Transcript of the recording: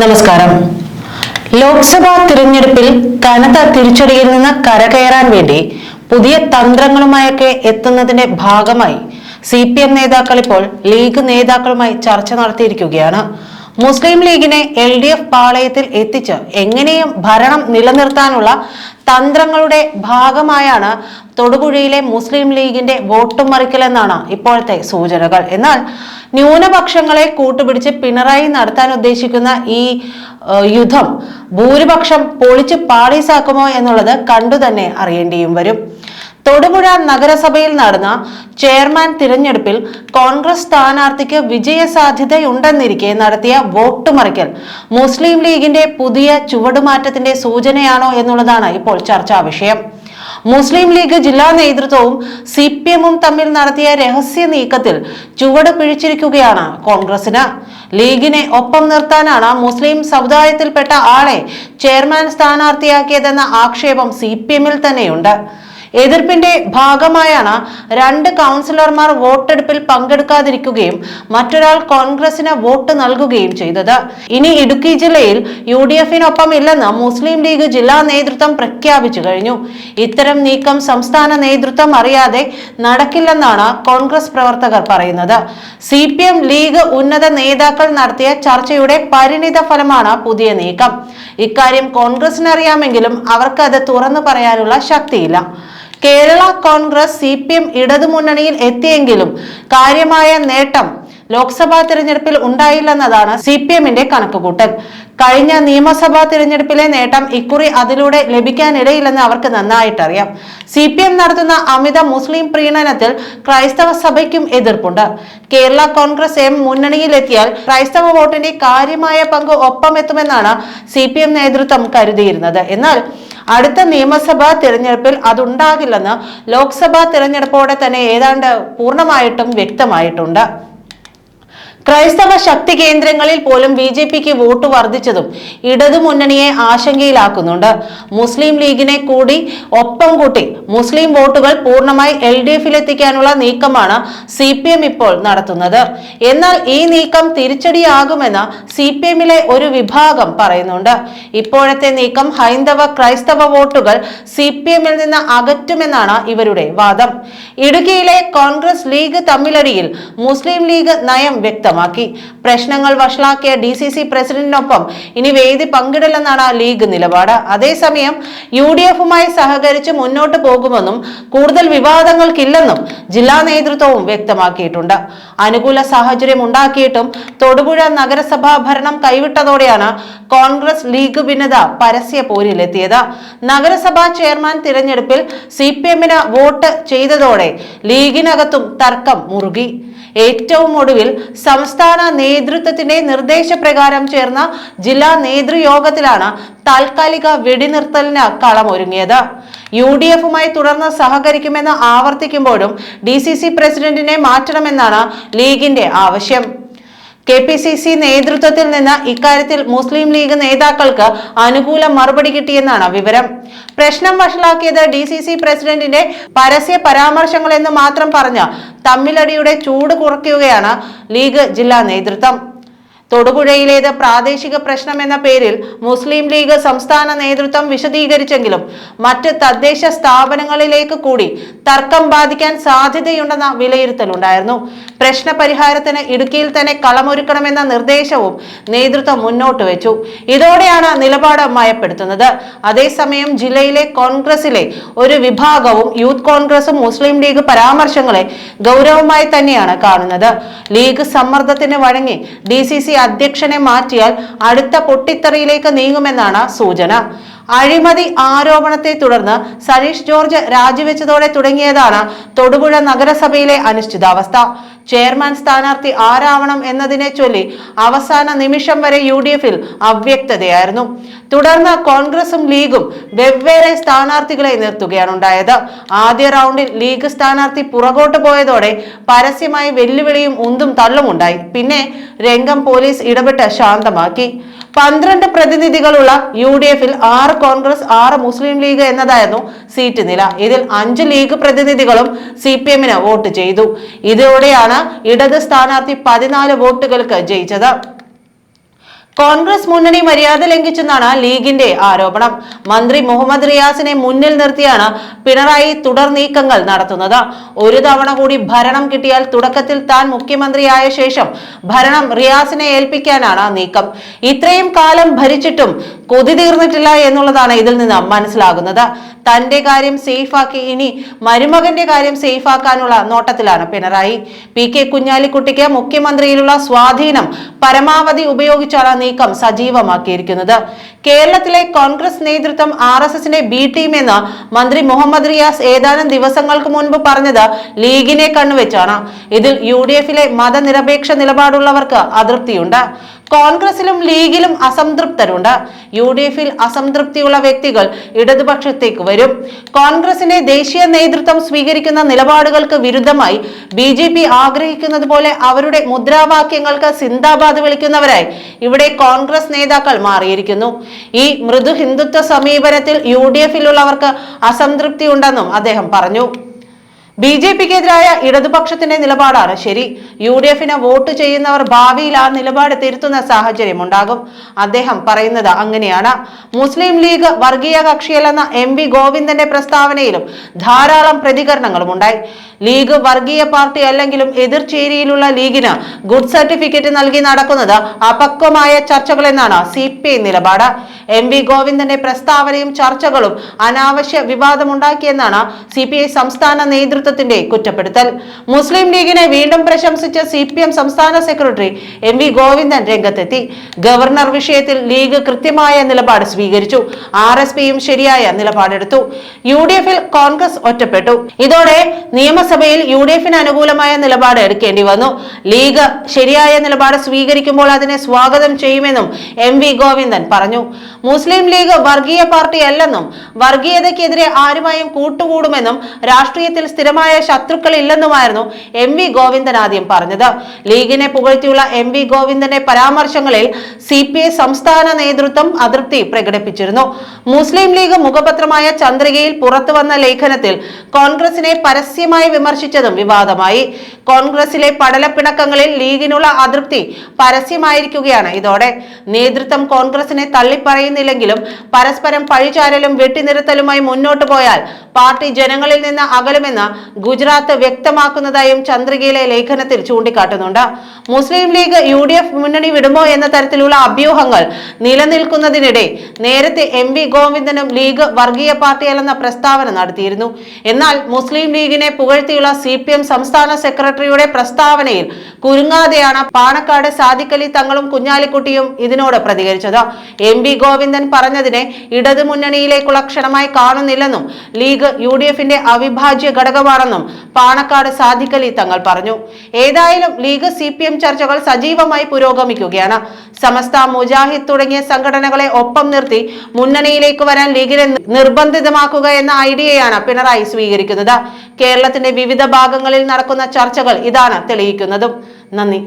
നമസ്കാരം. ലോക്സഭാ തിരഞ്ഞെടുപ്പിൽ കനത്ത തിരിച്ചടിയിൽ നിന്ന് കരകയറാൻ വേണ്ടി പുതിയ തന്ത്രങ്ങളുമായൊക്കെ എത്തുന്നതിന്റെ ഭാഗമായി സി പി എം നേതാക്കൾ ഇപ്പോൾ ലീഗ് നേതാക്കളുമായി ചർച്ച നടത്തിയിരിക്കുകയാണ്. മുസ്ലിം ലീഗിനെ എൽ ഡി എഫ് പാളയത്തിൽ എത്തിച്ച് എങ്ങനെയും ഭരണം നിലനിർത്താനുള്ള തന്ത്രങ്ങളുടെ ഭാഗമായാണ് തൊടുപുഴയിലെ മുസ്ലിം ലീഗിന്റെ വോട്ട് മറിക്കലെന്നാണ് ഇപ്പോഴത്തെ സൂചനകൾ. എന്നാൽ ന്യൂനപക്ഷങ്ങളെ കൂട്ടുപിടിച്ച് പിണറായി നടത്താൻ ഉദ്ദേശിക്കുന്ന ഈ യുദ്ധം ഭൂരിപക്ഷം പൊളിച്ച് പാളീസാക്കുമോ എന്നുള്ളത് കണ്ടു തന്നെ അറിയേണ്ടിയും വരും. തൊടുപുഴ നഗരസഭയിൽ നടന്ന ചെയർമാൻ തിരഞ്ഞെടുപ്പിൽ കോൺഗ്രസ് സ്ഥാനാർത്ഥിക്ക് വിജയ സാധ്യതയുണ്ടെന്നിരിക്കെ നടത്തിയ വോട്ട് മറിക്കൽ. മുസ്ലിം ലീഗിന്റെ പുതിയ ചുവടുമാറ്റത്തിന്റെ സൂചനയാണോ എന്നുള്ളതാണ് ഇപ്പോൾ ചർച്ചാ വിഷയം. മുസ്ലിം ലീഗ് ജില്ലാ നേതൃത്വവും സി പി എമ്മും തമ്മിൽ നടത്തിയ രഹസ്യ നീക്കത്തിൽ ചുവട് പിഴിച്ചിരിക്കുകയാണ് കോൺഗ്രസിന്. ലീഗിനെ ഒപ്പം നിർത്താനാണ് മുസ്ലിം സമുദായത്തിൽപ്പെട്ട ആളെ ചെയർമാൻ സ്ഥാനാർത്ഥിയാക്കിയതെന്ന ആക്ഷേപം സി പി എമ്മിൽ തന്നെയുണ്ട്. എതിർപ്പിന്റെ ഭാഗമായാണ് രണ്ട് കൗൺസിലർമാർ വോട്ടെടുപ്പിൽ പങ്കെടുക്കാതിരിക്കുകയും മറ്റൊരാൾ കോൺഗ്രസിന് വോട്ട് നൽകുകയും ചെയ്തത്. ഇനി ഇടുക്കി ജില്ലയിൽ യു ഡി എഫിനൊപ്പം ഇല്ലെന്ന് മുസ്ലിം ലീഗ് ജില്ലാ നേതൃത്വം പ്രഖ്യാപിച്ചു കഴിഞ്ഞു. ഇത്തരം നീക്കം സംസ്ഥാന നേതൃത്വം അറിയാതെ നടക്കില്ലെന്നാണ് കോൺഗ്രസ് പ്രവർത്തകർ പറയുന്നത്. സി പി എം ലീഗ് ഉന്നത നേതാക്കൾ നടത്തിയ ചർച്ചയുടെ പരിണിത ഫലമാണ് പുതിയ നീക്കം. ഇക്കാര്യം കോൺഗ്രസിന് അറിയാമെങ്കിലും അവർക്ക് അത് തുറന്നു പറയാനുള്ള ശക്തിയില്ല. Kerala Congress C P M ഇടതുമുന്നണിയിൽ എത്തിയെങ്കിലും കാര്യമായ നേട്ടം ലോക്സഭാ തിരഞ്ഞെടുപ്പിൽ ഉണ്ടായില്ലെന്നതാണ് സി പി എമ്മിന്റെ കണക്കുകൂട്ടൽ. കഴിഞ്ഞ നിയമസഭാ തിരഞ്ഞെടുപ്പിലെ നേട്ടം ഇക്കുറി അതിലൂടെ ലഭിക്കാനിടയില്ലെന്ന് അവർക്ക് നന്നായിട്ടറിയാം. സി പി എം നടത്തുന്ന അമിത മുസ്ലിം പ്രീണനത്തിൽ ക്രൈസ്തവ സഭയ്ക്കും എതിർപ്പുണ്ട്. കേരള കോൺഗ്രസ് എം മുന്നണിയിലെത്തിയാൽ ക്രൈസ്തവ വോട്ടിന്റെ കാര്യമായ പങ്ക് ഒപ്പമെത്തുമെന്നാണ് സി പി എം നേതൃത്വം കരുതിയിരുന്നത്. എന്നാൽ അടുത്ത നിയമസഭാ തിരഞ്ഞെടുപ്പിൽ അതുണ്ടാകില്ലെന്ന് ലോക്സഭാ തിരഞ്ഞെടുപ്പോടെ തന്നെ ഏതാണ്ട് പൂർണമായിട്ടും വ്യക്തമായിട്ടുണ്ട്. ക്രൈസ്തവ ശക്തി കേന്ദ്രങ്ങളിൽ പോലും ബി ജെ പിക്ക് വോട്ട് വർദ്ധിച്ചതും ഇടതുമുന്നണിയെ ആശങ്കയിലാക്കുന്നുണ്ട്. മുസ്ലിം ലീഗിനെ കൂടി ഒപ്പം കൂട്ടി മുസ്ലിം വോട്ടുകൾ പൂർണമായി എൽ ഡി എഫിലെത്തിക്കാനുള്ള നീക്കമാണ് സി പി എം ഇപ്പോൾ നടത്തുന്നത്. എന്നാൽ ഈ നീക്കം തിരിച്ചടിയാകുമെന്ന് സി പി എമ്മിലെ ഒരു വിഭാഗം പറയുന്നുണ്ട്. ഇപ്പോഴത്തെ നീക്കം ഹൈന്ദവ ക്രൈസ്തവ വോട്ടുകൾ സി പി എമ്മിൽ നിന്ന് അകറ്റുമെന്നാണ് ഇവരുടെ വാദം. ഇടുക്കിയിലെ കോൺഗ്രസ് ലീഗ് തമ്മിലടിയിൽ മുസ്ലിം ലീഗ് നയം വ്യക്തമാക്കി. പ്രശ്നങ്ങൾ വഷളാക്കിയ ഡി സി സി പ്രസിഡന്റിനൊപ്പം ഇനി വേദി പങ്കിടില്ലെന്നാണ് ലീഗ് നിലപാട്. അതേസമയം യു ഡി എഫുമായി സഹകരിച്ച് മുന്നോട്ട് പോകുമെന്നും കൂടുതൽ വിവാദങ്ങൾക്കില്ലെന്നും ജില്ലാ നേതൃത്വവും വ്യക്തമാക്കിയിട്ടുണ്ട്. അനുകൂല സാഹചര്യം ഉണ്ടാക്കിയിട്ടും തൊടുപുഴ നഗരസഭാ ഭരണം കൈവിട്ടതോടെയാണ് കോൺഗ്രസ് ലീഗ് ഭിന്നത പരസ്യ പോരിലെത്തിയത്. നഗരസഭാ ചെയർമാൻ തിരഞ്ഞെടുപ്പിൽ സി പി എമ്മിന് വോട്ട് ചെയ്തതോടെ ലീഗിനകത്തും തർക്കം മുറുകി. ഏറ്റവും ഒടുവിൽ സംസ്ഥാന നേതൃത്വത്തിന്റെ നിർദ്ദേശപ്രകാരം ചേർന്ന ജില്ലാ നേതൃയോഗത്തിലാണ് താൽക്കാലിക വെടിനിർത്തലിന് കളമൊരുങ്ങിയത് യു ഡി എഫുമായി തുടർന്ന് സഹകരിക്കുമെന്ന് ആവർത്തിക്കുമ്പോഴും ഡി സി സി പ്രസിഡന്റിനെ മാറ്റണമെന്നാണ് ലീഗിന്റെ ആവശ്യം. കെ പി സി സി നേതൃത്വത്തിൽ നിന്ന് ഇക്കാര്യത്തിൽ മുസ്ലിം ലീഗ് നേതാക്കൾക്ക് അനുകൂല മറുപടി കിട്ടിയെന്നാണ് വിവരം. പ്രശ്നം വഷളാക്കിയത് ഡി സി സി പ്രസിഡന്റിന്റെ പരസ്യ പരാമർശങ്ങൾ എന്ന് മാത്രം പറഞ്ഞ് തമ്മിലടിയുടെ ചൂട് കുറയ്ക്കുകയാണ് ലീഗ് ജില്ലാ നേതൃത്വം. തൊടുപുഴയിലേത് പ്രാദേശിക പ്രശ്നം എന്ന പേരിൽ മുസ്ലിം ലീഗ് സംസ്ഥാന നേതൃത്വം വിശദീകരിച്ചെങ്കിലും മറ്റ് തദ്ദേശ സ്ഥാപനങ്ങളിലേക്ക് കൂടി തർക്കം ബാധിക്കാൻ സാധ്യതയുണ്ടെന്ന വിലയിരുത്തലുണ്ടായിരുന്നു. പ്രശ്ന പരിഹാരത്തിന് ഇടുക്കിയിൽ തന്നെ കളമൊരുക്കണമെന്ന നിർദ്ദേശവും നേതൃത്വം മുന്നോട്ട് വെച്ചു. ഇതോടെയാണ് നിലപാട് മയപ്പെടുത്തുന്നത്. അതേസമയം ജില്ലയിലെ കോൺഗ്രസിലെ ഒരു വിഭാഗവും യൂത്ത് കോൺഗ്രസും മുസ്ലിം ലീഗ് പരാമർശങ്ങളെ ഗൗരവമായി തന്നെയാണ് കാണുന്നത്. ലീഗ് സമ്മർദ്ദത്തിന് വഴങ്ങി ഡി സി സി അധ്യക്ഷനെ മാറ്റിയാൽ അടുത്ത പൊട്ടിത്തെറിയിലേക്ക് നീങ്ങുമെന്നാണ് സൂചന. അഴിമതി ആരോപണത്തെ തുടർന്ന് സരീഷ് ജോർജ് രാജിവെച്ചതോടെ തുടങ്ങിയതാണ് തൊടുപുഴ നഗരസഭയിലെ അനിശ്ചിതാവസ്ഥ. ചെയർമാൻ സ്ഥാനാർത്ഥി ആരാവണം എന്നതിനെ ചൊല്ലി അവസാന നിമിഷം വരെ യു ഡി എഫിൽ അവ്യക്തതയായിരുന്നു. തുടർന്ന് കോൺഗ്രസും ലീഗും വെവ്വേറെ സ്ഥാനാർത്ഥികളെ നിർത്തുകയാണ് ഉണ്ടായത്. ആദ്യ റൗണ്ടിൽ ലീഗ് സ്ഥാനാർത്ഥി പുറകോട്ട് പോയതോടെ പരസ്യമായി വെല്ലുവിളിയും ഉന്തും തള്ളുമുണ്ടായി. പിന്നെ രംഗം പോലീസ് ഇടപെട്ട് ശാന്തമാക്കി. പന്ത്രണ്ട് പ്രതിനിധികളുള്ള യു ഡി എഫിൽ ആറ് കോൺഗ്രസ് ആറ് മുസ്ലിം ലീഗ് എന്നതായിരുന്നു സീറ്റ് നില. ഇതിൽ അഞ്ച് ലീഗ് പ്രതിനിധികളും സി പി എമ്മിന് വോട്ട് ചെയ്തു. ഇതോടെയാണ് ഇടത് സ്ഥാനാർത്ഥി പതിനാല് വോട്ടുകൾക്ക് ജയിച്ചത്. കോൺഗ്രസ് മുന്നണി മര്യാദ ലംഘിച്ചെന്നാണ് ലീഗിന്റെ ആരോപണം. മന്ത്രി മുഹമ്മദ് റിയാസിനെ മുന്നിൽ നിർത്തിയാണ് പിണറായി തുടർ നീക്കങ്ങൾ നടത്തുന്നത്. ഒരു തവണ കൂടി ഭരണം കിട്ടിയാൽ തുടക്കത്തിൽ താൻ മുഖ്യമന്ത്രിയായ ശേഷം ഭരണം റിയാസിനെ ഏൽപ്പിക്കാനാണ് നീക്കം. ഇത്രയും കാലം ഭരിച്ചിട്ടും കൊതി തീർന്നിട്ടില്ല എന്നുള്ളതാണ് ഇതിൽ നിന്ന് മനസ്സിലാകുന്നത്. തന്റെ കാര്യം സേഫാക്കി ഇനി മരുമകന്റെ കാര്യം സേഫാക്കാനുള്ള നോട്ടത്തിലാണ് പിണറായി. പി കെ കുഞ്ഞാലിക്കുട്ടിക്ക് മുഖ്യമന്ത്രിയിലുള്ള സ്വാധീനം പരമാവധി ഉപയോഗിച്ചാണ് നീക്കം സജീവമാക്കിയിരിക്കുന്നത്. കേരളത്തിലെ കോൺഗ്രസ് നേതൃത്വം ആർ എസ് എസിന്റെ ബി ടീം എന്ന് മന്ത്രി മുഹമ്മദ് റിയാസ് ഏതാനും ദിവസങ്ങൾക്ക് മുൻപ് പറഞ്ഞത് ലീഗിനെ കണ്ണുവെച്ചാണ്. ഇതിൽ യു ഡി എഫിലെ മതനിരപേക്ഷ നിലപാടുള്ളവർക്ക് അതൃപ്തിയുണ്ട്. കോൺഗ്രസിലും ലീഗിലും അസംതൃപ്തരുണ്ട്. യു ഡി എഫിൽ അസംതൃപ്തിയുള്ള വ്യക്തികൾ ഇടതുപക്ഷത്തേക്ക് വരും. കോൺഗ്രസിന്റെ ദേശീയ നേതൃത്വം സ്വീകരിക്കുന്ന നിലപാടുകൾക്ക് വിരുദ്ധമായി ബി ജെ പി ആഗ്രഹിക്കുന്നത് പോലെ അവരുടെ മുദ്രാവാക്യങ്ങൾക്ക് സിന്ദാബാദ് വിളിക്കുന്നവരായി ഇവിടെ കോൺഗ്രസ് നേതാക്കൾ മാറിയിരിക്കുന്നു. ഈ മൃദു ഹിന്ദുത്വ സമീപനത്തിൽ യു ഡി എഫിലുള്ളവർക്ക് അസംതൃപ്തി ഉണ്ടെന്നും അദ്ദേഹം പറഞ്ഞു. ബി ജെ പിക്കെതിരായ ഇടതുപക്ഷത്തിന്റെ നിലപാടാണ് ശരി. യു ഡി എഫിന് വോട്ട് ചെയ്യുന്നവർ ഭാവിയിൽ ആ നിലപാട് തിരുത്തുന്ന സാഹചര്യം ഉണ്ടാകും അദ്ദേഹം പറയുന്നത് അങ്ങനെയാണ്. മുസ്ലിം ലീഗ് വർഗീയ കക്ഷിയല്ലെന്ന എം വി ഗോവിന്ദന്റെ പ്രസ്താവനയിലും ധാരാളം പ്രതികരണങ്ങളും ഉണ്ടായി ലീഗ് വർഗീയ പാർട്ടി അല്ലെങ്കിലും എതിർചേരിയിലുള്ള ലീഗിന് ഗുഡ് സർട്ടിഫിക്കറ്റ് നൽകി നടക്കുന്നത് അപക്വമായ ചർച്ചകളെന്നാണ് സി പി ഐ നിലപാട്. എം വി ഗോവിന്ദന്റെ പ്രസ്താവനയും ചർച്ചകളും അനാവശ്യ വിവാദമുണ്ടാക്കിയെന്നാണ് സി പി ഐ സംസ്ഥാന നേതൃത്വത്തിന്റെ കുറ്റപ്പെടുത്തൽ. മുസ്ലിം ലീഗിനെ വീണ്ടും പ്രശംസിച്ച സി പി എം സംസ്ഥാന സെക്രട്ടറി എം വി ഗോവിന്ദൻ രംഗത്തെത്തി. ഗവർണർ വിഷയത്തിൽ ലീഗ് കൃത്യമായ നിലപാട് സ്വീകരിച്ചു. ആർ എസ് പിയും ശരിയായ നിലപാടെടുത്തു. യു ഡി എഫിൽ കോൺഗ്രസ് ഒറ്റപ്പെട്ടു. ഇതോടെ നിയമസഭയിൽ യു ഡി എഫിന് അനുകൂലമായ നിലപാട് എടുക്കേണ്ടി വന്നു. ലീഗ് ശരിയായ നിലപാട് സ്വീകരിക്കുമ്പോൾ അതിനെ സ്വാഗതം ചെയ്യുമെന്നും എം വി ഗോവിന്ദൻ പറഞ്ഞു. മുസ്ലിം ലീഗ് വർഗീയ പാർട്ടി അല്ലെന്നും വർഗീയതയ്ക്കെതിരെ ആരുമായും കൂട്ടുകൂടുമെന്നും രാഷ്ട്രീയത്തിൽ സ്ഥിരമായ ശത്രുക്കൾ ഇല്ലെന്നുമായിരുന്നു എം വി ഗോവിന്ദൻ ആദ്യം പറഞ്ഞത്. ലീഗിനെ പുകഴ്ത്തിയുള്ള എം വി ഗോവിന്ദന്റെ പരാമർശങ്ങളിൽ സി പി ഐ സംസ്ഥാന നേതൃത്വം അതൃപ്തി പ്രകടിപ്പിച്ചിരുന്നു. മുസ്ലിം ലീഗ് മുഖപത്രമായ ചന്ദ്രികയിൽ പുറത്തുവന്ന ലേഖനത്തിൽ കോൺഗ്രസിനെ പരസ്യമായി വിമർശിച്ചതും വിവാദമായി. കോൺഗ്രസിലെ പടലപ്പിണക്കങ്ങളിൽ ലീഗിനുള്ള അതൃപ്തി പരസ്യമായിരിക്കുകയാണ് ഇതോടെ. നേതൃത്വം കോൺഗ്രസിനെ തള്ളിപ്പറയുന്നില്ലെങ്കിലും പരസ്പരം പഴിചാരലും വെട്ടിനിർത്തലുമായി മുന്നോട്ടു പോയാൽ പാർട്ടി ജനങ്ങളിൽ നിന്ന് അകലുമെന്ന് ഗുജറാത്ത് വ്യക്തമാക്കുന്നതായും ചന്ദ്രികയിലെ ലേഖനത്തിൽ ചൂണ്ടിക്കാട്ടുന്നുണ്ട്. Muslim League U D F മുന്നണി വിടുമോ എന്ന തരത്തിലുള്ള അഭ്യൂഹങ്ങൾ നിലനിൽക്കുന്നതിനിടെ നേരത്തെ എം വി ഗോവിന്ദനും ലീഗ് വർഗീയ പാർട്ടിയല്ലെന്ന പ്രസ്താവന നടത്തിയിരുന്നു. എന്നാൽ മുസ്ലിം ലീഗിനെ പുകഴ്ത്തിയുള്ള സി പി എം സംസ്ഥാന സെക്രട്ടറിയുടെ പ്രസ്താവനയിൽ കുരുങ്ങാതെയാണ് പാണക്കാട് സാദിഖലി തങ്ങളും കുഞ്ഞാലിക്കുട്ടിയും ഇതിനോട് പ്രതികരിച്ചത്. എം വി ഗോവിന്ദൻ പറഞ്ഞതിനെ ഇടതു മുന്നണിയിലേക്കുള്ള ക്ഷണമായി കാണുന്നില്ലെന്നും ലീഗ് യു ഡി എഫിന്റെ അവിഭാജ്യ ഘടകമാണെന്നും പാണക്കാട് സാദിഖലി തങ്ങൾ പറഞ്ഞു. ഏതായാലും ലീഗ് സി പി എം ചർച്ചകൾ സജീവമായി പുരോഗമിക്കുകയാണ്. സമസ്ത മുജാഹിദ് തുടങ്ങിയ സംഘടനകളെ ഒപ്പം നിർത്തി മുന്നണിയിലേക്ക് വരാൻ ലീഗിനെ നിർബന്ധിതമാക്കുക എന്ന ഐഡിയയാണ് പിണറായി സ്വീകരിക്കുന്നത്. കേരളത്തിന്റെ വിവിധ ഭാഗങ്ങളിൽ നടക്കുന്ന ചർച്ചകൾ ഇതാണ് തെളിയിക്കുന്നതും. നന്ദി.